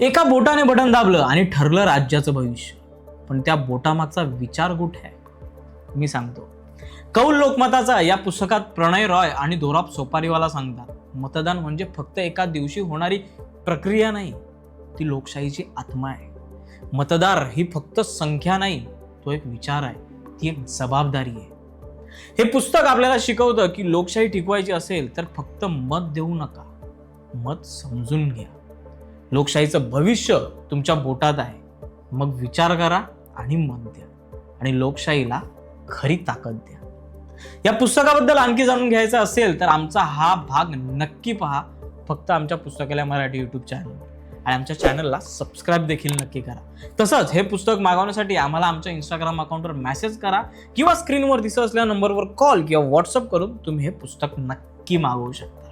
एका बोटाने बटन दाबलं आणि ठरलं राज्याचं भविष्य. पण त्या बोटामागचा विचार कुठे आहे? मी सांगतो. कौल लोकमताचा या पुस्तकात प्रणय रॉय आणि दोराब सोपारीवाला सांगतात मतदान म्हणजे फक्त एका दिवशी होणारी प्रक्रिया नाही ती लोकशाहीची आत्मा आहे. मतदार ही फक्त संख्या नाही तो एक विचार आहे ती एक जबाबदारी आहे. हे पुस्तक आपल्याला शिकवतं की लोकशाही टिकवायची असेल तर फक्त मत देऊ नका मत समजून घ्या. लोकशाहीचं भविष्य तुमच्या बोटात आहे. मग विचार करा आणि मत द्या. आणि लोकशाहीला खरी ताकद द्या. या पुस्तकाबद्दल आणखी जाणून घ्यायचं असेल तर आमचा हा भाग नक्की पहा. फक्त आमच्या पुस्तकाला मराठी यूट्यूब चॅनल आणि आमच्या चॅनलला सबस्क्राईब देखील नक्की करा. तसंच हे पुस्तक मागवण्यासाठी आम्हाला आमच्या इंस्टाग्राम अकाउंटवर मेसेज करा किंवा स्क्रीनवर दिसत असलेल्या नंबरवर कॉल किंवा व्हॉट्सअप करून तुम्ही हे पुस्तक नक्की मागवू शकता.